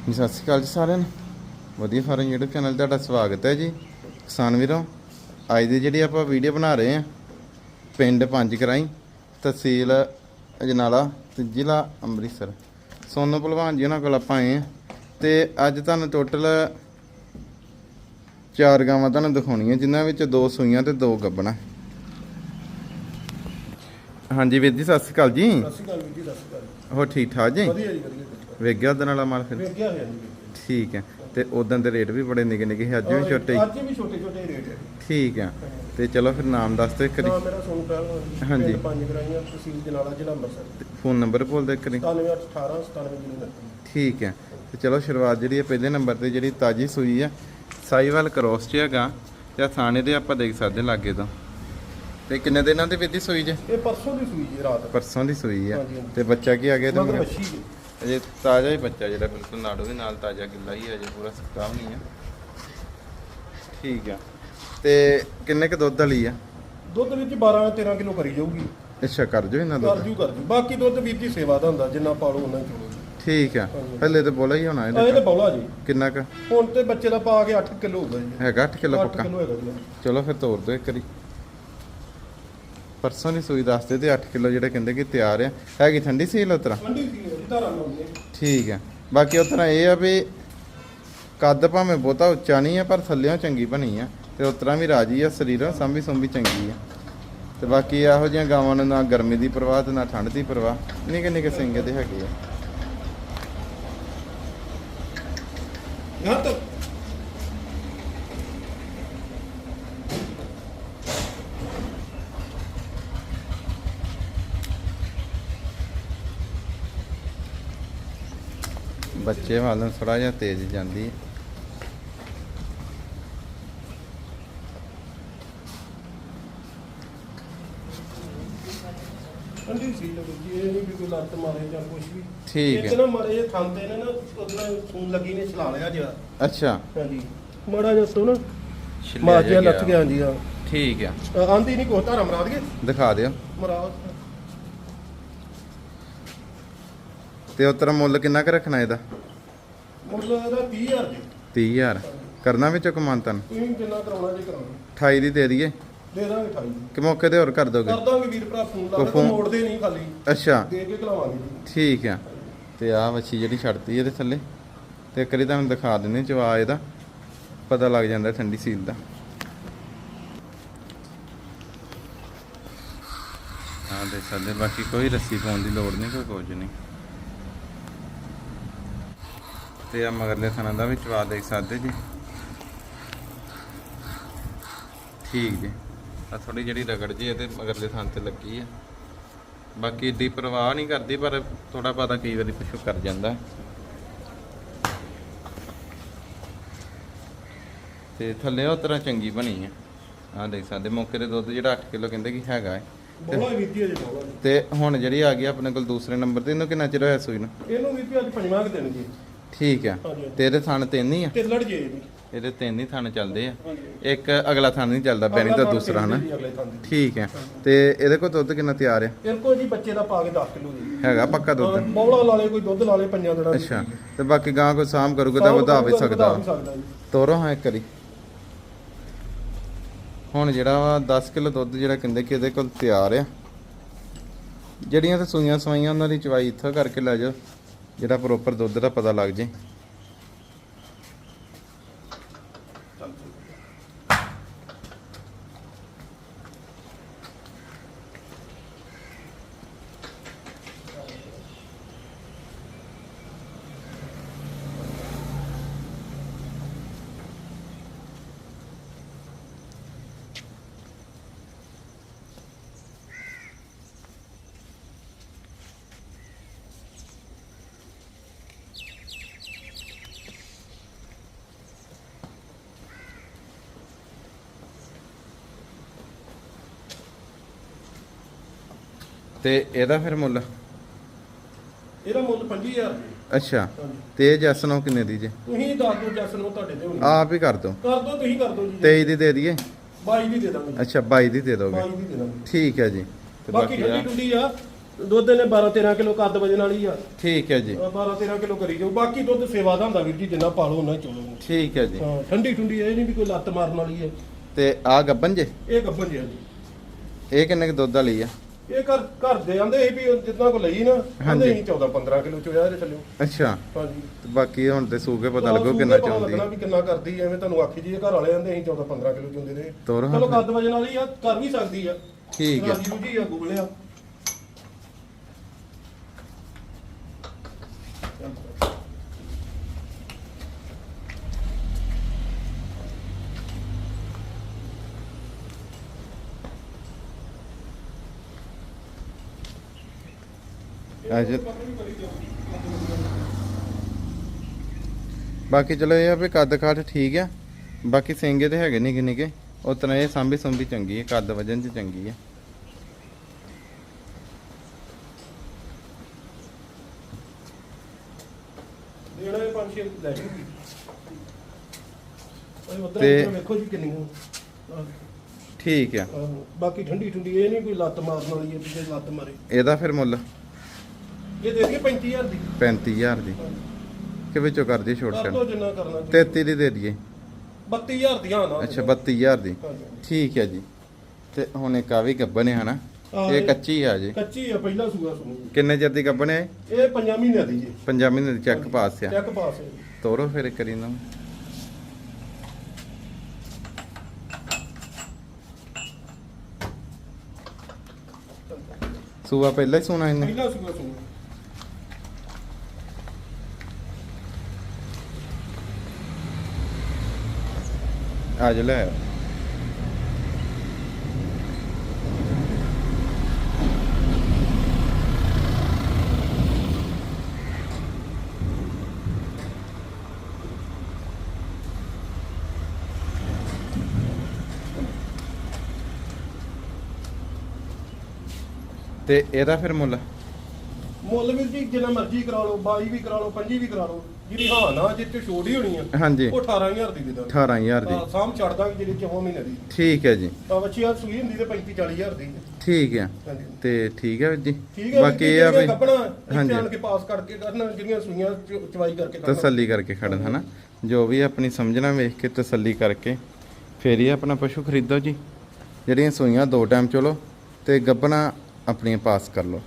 ਜੀ, ਸਤਿ ਸ਼੍ਰੀ ਅਕਾਲ ਜੀ ਸਾਰਿਆਂ ਨੂੰ। ਵਧੀਆ ਫਾਰਮ YouTube ਚੈਨਲ ਤੁਹਾਡਾ ਸਵਾਗਤ ਹੈ ਜੀ। ਕਿਸਾਨ ਵੀਰੋ, ਅੱਜ ਦੀ ਜਿਹੜੀ ਆਪਾਂ ਵੀਡੀਓ ਬਣਾ ਰਹੇ ਹਾਂ, ਪਿੰਡ ਪੰਜ ਕਰਾਈ, ਤਹਿਸੀਲ ਅਜਨਾਲਾ ਤੇ ਜ਼ਿਲ੍ਹਾ ਅੰਮ੍ਰਿਤਸਰ। ਸੋਨੂ ਭਲਵਾਨ ਜੀ ਉਹਨਾਂ ਕੋਲ ਆਪਾਂ ਆਏ ਹਾਂ ਤੇ ਅੱਜ ਤੁਹਾਨੂੰ ਟੋਟਲ ਚਾਰ ਗਾਵਾਂ ਤੁਹਾਨੂੰ ਦਿਖਾਉਣੀਆਂ, ਜਿਨ੍ਹਾਂ ਵਿੱਚ ਦੋ ਸੂਈਆਂ ਤੇ ਦੋ ਗੱਬਣਾ। ਹਾਂਜੀ ਵੀਰ ਜੀ ਸਤਿ ਸ਼੍ਰੀ ਅਕਾਲ ਜੀ। ਸਤਿ ਸ਼੍ਰੀ ਅਕਾਲ ਵੀਰ ਜੀ ਸਤਿ ਸ਼੍ਰੀ ਅਕਾਲ ਹੋਰ ਠੀਕ ਠਾਕ ਜੀ? ਵਧੀਆ ਜੀ ਵਧੀਆ ਵਧੀਆ। ਵੇਖ ਗਿਆ ਉਹਦੇ ਨਾਲ ਮਾਲ ਫਿਰ? ਹੋਇਆ ਜੀ। ਠੀਕ ਹੈ। ਤੇ ਉਦੋਂ ਦੇ ਰੇਟ ਵੀ ਬੜੇ ਨਿੱਕੇ ਨਿੱਕੇ ਸੀ ਅੱਜ ਵੀ ਛੋਟੇ ਹੀ। ਅੱਜ ਵੀ ਛੋਟੇ ਛੋਟੇ ਰੇਟ ਹੈ। ਠੀਕ ਹੈ। ਤੇ ਚਲੋ ਫਿਰ ਨਾਮ ਦੱਸ ਦਿਓ ਇੱਕ ਨਾ ਵਾਰੀ ਮੇਰਾ ਸੋਨੂੰ ਪਹਿਲ ਹਾਂਜੀ। ਪਿੰਡ ਪੰਜ ਗਰਾਈਆਂ ਤਹਿਸੀਲ ਜਨਾਲਾ ਜ਼ਿਲ੍ਹਾ ਅੰਮ੍ਰਿਤਸਰ। ਫੋਨ ਨੰਬਰ ਬੋਲ ਦਿਓ ਇੱਕ ਵਾਰੀ। 9818 9729 ਠੀਕ ਹੈ। ਤੇ ਚਲੋ ਸ਼ੁਰੂਆਤ ਜਿਹੜੀ ਹੈ ਪਹਿਲੇ ਨੰਬਰ ਤੇ ਜਿਹੜੀ ਤਾਜੀ ਸੂਈ ਹੈ ਸਾਈਵਾਲ ਕ੍ਰੋਸ ਚ ਹੈਗਾ ਤੇ ਥਾਣੇ ਦੇ ਆਪਾਂ ਦੇਖ ਸਕਦੇ ਲਾਗੇ ਤੋਂ। ਤੇ ਕਿੰਨੇ ਦਿਨਾਂ ਦੇ ਵਿੱਚ ਦੀ ਸੂਈ ਜੇ? ਇਹ ਪਰਸੋਂ ਦੀ ਸੂਈ ਜੀ ਰਾਤ। ਪਰਸੋਂ ਦੀ ਸੂਈ ਹੈ ਹਾਂਜੀ, ਹਾਂਜੀ। ਤੇ ਬੱਚਾ ਕੀ ਆ ਗਿਆ ਤੇ ਮਗਰ ਮਗਰ ਮੱਛੀ ਅਜੇ ਤਾਜ਼ਾ ਹੀ ਬੱਚਾ ਜਿਹੜਾ ਬਿਲਕੁਲ ਨਾੜੂ ਵੀ ਨਾਲ ਤਾਜ਼ਾ ਗਿੱਲਾ ਹੀ ਹੈ ਅਜੇ ਪੂਰਾ ਸਖਤਾਵ ਨਹੀਂ ਹੈ ਠੀਕ ਹੈ ਤੇ ਕਿੰਨੇ ਕ ਦੁੱਧ ਵਾਲੀ ਆ? ਦੁੱਧ ਵਿੱਚ 12 13 ਕਿਲੋ ਕਰੀ ਜਾਊਗੀ। ਅੱਛਾ ਕਰ ਜੋ ਇਹਨਾਂ ਕਰ ਦੁੱਧ। ਜੂ ਕਰ ਜੂ। ਬਾਕੀ ਦੁੱਧ ਵੀਰ ਜੀ ਸੇਵਾ ਦਾ ਹੁੰਦਾ ਜਿੰਨਾ ਪਾਲੋ ਉਹਨਾਂ ਹੀ ਠੀਕ ਆ। ਹਾਂਜੀ। ਹੱਲੇ ਤੇ ਬੋਲਾ ਹੀ ਹੋਣਾ ਆ ਇਹ ਤੇ ਇਹਦੇ ਬੌਲਾ ਜੀ। ਕਿੰਨਾ ਕ? ਹੁਣ ਤੇ ਬੱਚੇ ਦਾ ਪਾ ਕੇ 8 ਕਿਲੋ ਹੋਊਗਾ ਜੀ। ਹੈਗਾ 8 ਕਿਲੋ 8 ਪੱਕਾ? ਕਿਲੋ ਹੈਗਾ ਜੀ। ਚਲੋ ਫਿਰ ਤੋਰ ਦਿਓ ਇੱਕ ਵਾਰੀ। ਪਰਸੋਂ ਦੀ ਸੂਈ ਦੱਸਦੇ ਤੇ 8 ਕਿਲੋ ਜਿਹੜੇ ਕਹਿੰਦੇ ਕਿ ਤਿਆਰ ਆ। ਹੈਗੀ ਠੰਡੀ ਸੀਲ ਉਤਰਾ? ਠੰਡੀ ਲਾਉਂਦੇ ਠੀਕ ਹੈ ਬਾਕੀ ਉਤਰਾ ਇਹ ਆ ਵੀ ਕੱਦ ਭਾਵੇਂ ਬਹੁਤਾ ਉੱਚਾ ਨਹੀਂ ਆ ਪਰ ਥੱਲਿਓਂ ਚੰਗੀ ਬਣੀ ਆ। ਤੇ ਉਤਰਾ ਵੀ ਰਾਜੀ ਆ ਸਰੀਰੋਂ ਸੰਭੀ ਸੰਭੀ ਚੰਗੀ ਆ। ਤੇ ਬਾਕੀ ਇਹੋ ਜਿਹੀਆਂ ਗਾਵਾਂ ਨੂੰ ਨਾ ਗਰਮੀ ਦੀ ਪਰਵਾਹ ਤੇ ਨਾ ਠੰਡ ਦੀ ਪਰਵਾਹ। ਨਿੱਕੇ ਨਿੱਕੇ ਸਿੰਘ ਦੇ ਹੈਗੇ ਆ। ਯਹਾਂ ਤੱਕ ਬੱਚੇ ਵੱਲ ਥੋੜਾ ਜਿਹਾ ਤੇਜ਼ ਜਾਂਦੀ ਹੈ। ਠੰਡੀ ਸੀ ਲੱਗੀ ਜੀ ਇਹ ਨਹੀਂ ਵੀ ਕੋਈ ਲੱਤ ਮਾਰੇ ਜਾਂ ਕੁਝ ਵੀ। ਠੀਕ ਇੱਕ ਹੈ। ਨਾ ਮਾਰੇ ਜੇ ਥੰਤੇ ਨੇ ਨਾ ਉਹਦੇ ਨਾਲ ਸੂਨ ਲੱਗੀ ਨੇ ਚਲਾ ਲਿਆ ਜਿਆ ਅੱਛਾ। ਹਾਂਜੀ। ਮਾੜਾ ਜਿਹਾ ਸੋ ਨਾ ਛਿੱਲਿਆ ਮਾਰ ਜਿਹਾ ਜਿਹਾ ਲੱਥ ਗਿਆ ਜੀ ਆ। ਠੀਕ ਆ। ਆਂਦੀ ਨਹੀਂ ਕੋ ਧਾਰਾ ਮਰਾ ਦਈਏ? ਦਿਖਾ ਦਿਓ। ਤੇ ਉਤਰਾ ਮੁੱਲ ਕਿੰਨਾ ਕੁ ਰੱਖਣਾ ਇਹਦਾ? ਮੁੱਲ ਇਹਦਾ 30000 ਜੀ। 30000 ਕਰਨਾ ਵਿੱਚੋਂ ਕਮਾਨਤਨ ਤੁਸੀਂ ਜਿੰਨਾ ਕਰਾਉਣਾ ਜੀ ਕਰਾਉਣਾ 28 ਦੀ ਦੇ ਦਈਏ? ਦੇ ਦਾਂਗੇ 28 ਜੀ ਕਿ ਮੌਕੇ ਤੇ ਹੋਰ ਕਰ ਦੋਗੇ? ਕਰ ਦਾਂਗੇ ਵੀਰ ਭਰਾ ਫੋਨ ਲਾ ਕੇ ਫੋਨ- ਮੋੜਦੇ ਨਹੀਂ ਖਾਲੀ। ਅੱਛਾ। ਦੇ ਕੇ ਖਲਾਵਾਂਗੇ ਜੀ। ਠੀਕ ਆ। ਤੇ ਆਹ ਵੱਛੀ ਜਿਹੜੀ ਛੱਡਤੀ ਇਹਦੇ ਥੱਲੇ। ਤੇ ਇੱਕ ਵਾਰੀ ਤੁਹਾਨੂੰ ਦਿਖਾ ਦਿੰਦੇ ਜਵਾ ਇਹਦਾ। ਪਤਾ ਲੱਗ ਜਾਂਦਾ ਠੰਡੀ ਸੀਲ ਦਾ। ਆਹ ਦੇ ਸਕਦੇ ਬਾਕੀ ਕੋਈ ਰੱਸੀ ਪਾਉਣ ਦੀ ਲੋੜ ਨਹੀਂ ਕੋਈ ਕੁਝ ਨਹੀਂ। ਤੇ ਆ ਮਗਰਲੇ ਥਾਂ ਦਾ ਵੀ ਚਵਾ ਦੇਖ ਸਕਦੇ ਜੀ। ਠੀਕ ਜੀ। ਆ ਥੋੜੀ ਜਿਹੜੀ ਰਗੜ ਜੀ ਇਹਦੇ ਮਗਰਲੇ ਥਾਂ ਤੇ ਲੱਗੀ ਆ। ਬਾਕੀ ਏਡੀ ਪਰਵਾਹ ਨਹੀਂ ਕਰਦੀ ਪਰ ਥੋੜਾ ਪਤਾ ਕਈ ਵਾਰੀ ਪਿੱਛੋਂ ਕਰ ਜਾਂਦਾ। ਤੇ ਥੱਲੇ ਉਹ ਤਰ੍ਹਾਂ ਚੰਗੀ ਬਣੀ ਹੈ ਆਹ ਦੇਖ ਸਕਦੇ ਮੌਕੇ ਤੇ ਦੁੱਧ ਜਿਹੜਾ 8 ਕਿਲੋ ਕਹਿੰਦੇ ਕਿ ਹੈਗਾ ਹੈ। ਤੇ ਹੁਣ ਜਿਹੜੀ ਆ ਗਈ ਆਪਣੇ ਕੋਲ ਦੂਸਰੇ ਨੰਬਰ ਤੇ ਇਹਨੂੰ ਕਿੰਨਾ ਚਿਰ ਹੋਇਆ ਸੂਈ ਨੂੰ? ਇਹਨੂੰ ਜੀ ਅੱਜ ਪੰਜਵਾਂ ਕੁ ਦਿਨ ਜੀ। ਠੀਕ ਆ। ਹਾਂਜੀ ਤੇ ਇਹਦੇ ਥਣ ਤਿੰਨ ਹੀ ਆ? ਤੇ ਲੜ ਜੇ ਜੀ ਇਹਦੇ ਤਿੰਨ ਹੀ ਥਣ ਚੱਲਦੇ ਆ। ਹਾਂਜੀ ਇੱਕ ਅਗਲਾ ਥਣ ਨਹੀਂ ਚੱਲਦਾ ਬੈਣੀ ਤਾਂ ਦੂਸਰਾ ਹਨਾ? ਜੀ ਅਗਲੇ ਥਾਂ ਦੀ ਠੀਕ ਹੈ ਤੇ ਇਹਦੇ ਕੋਲ ਦੁੱਧ ਕਿੰਨਾ ਤਿਆਰ ਆ? ਇਹ ਕੋ ਜੀ ਬੱਚੇ ਦਾ ਪਾ ਕੇ 10 ਕਿਲੋ ਜੀ। ਹੈਗਾ ਪੱਕਾ ਦੁੱਧ? ਬੌਲਾ ਲਾ ਲੇ ਕੋਈ ਦੁੱਧ ਲਾ ਲੇ ਪੰਜਾਂ ਦਿਨਾਂ ਦੀ। ਅੱਛਾ। ਤੇ ਬਾਕੀ ਗਾਂ ਕੋਈ ਸਾਮ ਕਰੂਗਾ ਤਾਂ ਵਧਾ ਵੀ ਸਕਦਾ। ਵਧਾ ਜੀ। ਤੋਰੋ ਹਾਂ ਇੱਕ ਵਾਰੀ। ਹੁਣ ਜਿਹੜਾ ਵਾ 10 ਕਿਲੋ ਦੁੱਧ ਜਿਹੜਾ ਕਹਿੰਦੇ ਕਿ ਇਹਦੇ ਕੋਲ ਤਿਆਰ ਆ। ਜਿਹੜੀਆਂ ਤੇ ਸੂਈਆਂ ਸਵਾਈਆਂ ਉਹਨਾਂ ਦੀ ਚਵਾਈ ਇੱਥੋਂ ਕਰਕੇ ਲੈ ਜਾਓ। ਜਿਹੜਾ ਪ੍ਰੋਪਰ ਦੁੱਧ ਦਾ ਪਤਾ ਲੱਗ ਜੇ। ਤੇ ਇਹਦਾ ਫਿਰ ਮੁੱਲ? ਇਹਦਾ ਮੁੱਲ 25000 ਜੀ ਅੱਛਾ। ਹਾਂਜੀ। ਤੇ ਜੈਸਨੋ ਕਿੰਨੇ ਦੀ ਜੇ? ਤੁਸੀਂ ਦੱਸ ਦਿਓ ਜੈਸਨ ਉਹ ਤੁਹਾਡੇ ਤੇ ਹੋਣੀ ਆਪ ਹੀ ਕਰ ਦੋ ਕਰ ਦਿਓ ਤੁਸੀਂ ਕਰ ਦਿਓ ਜੀ। 23 ਦੀ ਦੇ ਦਈਏ? 22 ਦੀ ਦੇ ਦਾਂਗੇ। ਅੱਛਾ 22 ਦੀ ਦੇ ਦੋਗੇ। 22 ਦੀ ਦੇ ਦਾਂਗੇ। ਠੀਕ ਹੈ ਜੀ। ਤੇ ਬਾਕੀ ਬਾਕੀ ਠੰਡੀ ਆ। ਦੁੱਧ ਨੇ 12 13 ਕਿਲੋ ਕੱਦ ਵਜਣ ਵਾਲੀ ਆ। ਠੀਕ ਹੈ ਜੀ। 12 13 ਕਿਲੋ ਕਰੀ ਜਾਓ। ਬਾਕੀ ਦੁੱਧ ਸੇਵਾ ਦਾ ਹੁੰਦਾ ਵੀਰ ਜੀ ਜਿੰਨਾ ਪਾਲੋ ਉਹਨਾਂ ਚੋਲੋ। ਠੀਕ ਹੈ ਜੀ। ਹਾਂ ਠੰਡੀ ਠੁੰਡੀ ਇਹ ਨਹੀਂ ਵੀ ਕੋਈ ਲੱਤ ਮਾਰਨ ਵਾਲੀ ਹੈ ਤੇ ਆ ਗੱਬਨ ਜੇ? ਇਹ ਗੱਭਣ ਜੀ। ਇਹ ਕਿੰਨੇ ਕੁ ਦੁੱਧ ਵਾਲੀ ਆ? ਇਹ ਘਰ ਘਰ ਦੇ ਆਂਦੇ ਸੀ ਵੀ ਜਿੱਦਾਂ ਕੋ ਲਈ ਨਾ ਆਂਦੇ। ਸੀ 14 15 ਕਿਲੋ ਚੋਇਆ ਇਹਦੇ ਥੱਲੇ ਅੱਛਾ। ਹਾਂਜੀ। ਤੇ ਬਾਕੀ ਹੁਣ ਤੇ ਸੂਕੇ ਪਤਾ ਲੱਗੋ ਕਿੰਨਾ ਚਾਹੁੰਦੀ ਲੱਗਣਾ ਵੀ ਕਿੰਨਾ ਕਰਦੀ ਐਵੇਂ ਤੁਹਾਨੂੰ ਆਖੀ ਜੀ ਘਰ ਵਾਲੇ ਆਂਦੇ ਸੀ 14 15 ਕਿਲੋ ਚੁੰਦੇ ਤੋਰ ਹਾਂ। ਚਲੋ। ਕੱਦ ਵਜਣ ਵਾਲੀ ਆ ਕਰ ਵੀ ਸਕਦੀ ਆ। ਠੀਕ ਹੈ ਰਾਜੀ ਰੂਜੀ ਆ ਗੋਲਿਆ ਅੱਜ ਬਾਕੀ ਚਲੋ ਇਹ ਆ ਵੀ ਕੱਦ ਕਾਠ ਠੀਕ ਆ। ਬਾਕੀ ਸਿੰਗੇ ਤੇ ਹੈਗੇ ਨਹੀਂ ਕਿੰਨੇ ਕੇ ਉਤਨਾ ਇਹ ਸਾਂਭੀ ਸੰਭੀ ਚੰਗੀ ਹੈ ਕੱਦ ਵਜਨ ਚ ਚੰਗੀ ਹੈ ਤੇ- ਵੇਖੋ ਜੀ ਕਿੰਨੀਆਂ ਆਹ, ਠੀਕ ਆ। ਬਾਕੀ ਠੰਡੀ ਠੰਡੀ ਇਹ ਨਹੀਂ ਕੋਈ ਲੱਤ ਮਾਰਨ ਵਾਲੀ ਹੈ ਪਿੱਛੇ ਲੱਤ ਮਾਰੇ। ਇਹਦਾ ਫਿਰ ਮੁੱਲ? ਇਹ ਦੇ ਦਈਏ 35000 ਦੀ। 35000 ਦੀ। ਕਿ ਵਿੱਚੋਂ ਕਰ ਦੀ ਛੋਟ ਕਰ ਕਰ ਲਓ ਜਿੰਨਾ ਕਰਨਾ 33 ਦੀ ਦੇ ਦਈਏ। 32000 ਦੀਆਂ ਨਾ। ਅੱਛਾ 32000 ਦੀ। ਠੀਕ ਹੈ ਜੀ। ਤੇ ਹੁਣ ਇੱਕ ਆ ਵੀ ਗੱਬਨ ਹੈ ਹਨਾ? ਇਹ ਕੱਚੀ ਆ ਜੀ। ਕੱਚੀ ਆ ਪਹਿਲਾ ਸੂਆ ਸੁਣੀ ਕਿੰਨੇ ਚਿਰ ਦੀ ਗੱਬਨ ਹੈ ਇਹ? ਪੰਜਾਂ ਮਹੀਨਿਆਂ ਦੀ ਜੀ। ਪੰਜਾਂ ਮਹੀਨੇ ਦੀ ਚੈੱਕ ਪਾਸ ਆ। ਚੈੱਕ ਪਾਸ ਹੈ ਜੀ। ਤੋਰੋ ਫਿਰ ਕਰੀ ਨਾ। ਸੂਆ ਪਹਿਲਾਂ ਹੀ ਸੁਣਾ ਇਹਨੇ। ਪਹਿਲਾ ਸੂਆ ਸੁਣੀ ਅੱਜ ਲੈ ਆਓ। ਤੇ ਇਹਦਾ ਫਿਰ ਮੁੱਲ ਵੀਰ ਜੀ ਜਿੰਨਾ ਮਰਜ਼ੀ ਕਰਾ ਲਓ 22 ਵੀ ਕਰਾ ਲਓ 25 ਵੀ ਕਰਾ ਲਓ ਜਿਹੜੀ ਹਾਂ ਨਾ ਜਿੱਥੇ ਛੋਟ ਹੀ ਹੋਣੀ ਆ ਹਾਂਜੀ। ਉਹ 18000 ਦੀ ਦੇ ਦਾਂਗੇ। 18000 ਦੀ। ਹਾਂ ਸਾਮ ਛੱਡ ਦਾਂਗੇ ਜਿਹੜੀ 4 ਮਹੀਨੇ ਦੀ। ਠੀਕ ਹੈ ਜੀ। ਤਾਂ ਬੱਚੀ ਆ ਸੂਈ ਹੁੰਦੀ ਤੇ 35 40000 ਦੀ। ਠੀਕ ਹੈ। ਤੇ ਠੀਕ ਹੈ ਜੀ। ਬਾਕੀ ਇਹ ਆ ਵੀ ਹਾਂਜੀ। ਆਣ ਕੇ ਪਾਸ ਕਰਕੇ ਕਰਨਾ ਜਿਹੜੀਆਂ ਸੂਈਆਂ ਚ- ਚਵਾਈ ਕਰਕੇ ਕਰਨਾ ਤਸੱਲੀ ਕਰਕੇ ਖੜਨ ਹਨਾ? ਜੋ ਵੀ ਆਪਣੀ ਸਮਝਣਾ ਵੇਖ ਕੇ ਤਸੱਲੀ ਕਰਕੇ ਫੇਰ ਹੀ ਆਪਣਾ ਪਸ਼ੂ ਖਰੀਦੋ ਜੀ। ਜਿਹੜੀਆਂ ਸੂਈਆਂ ਦੋ ਟਾਈਮ ਚਲੋ ਤੇ ਗੱਬਣਾ ਆਪਣੀਆਂ ਪਾਸ ਕਰ ਲਓ।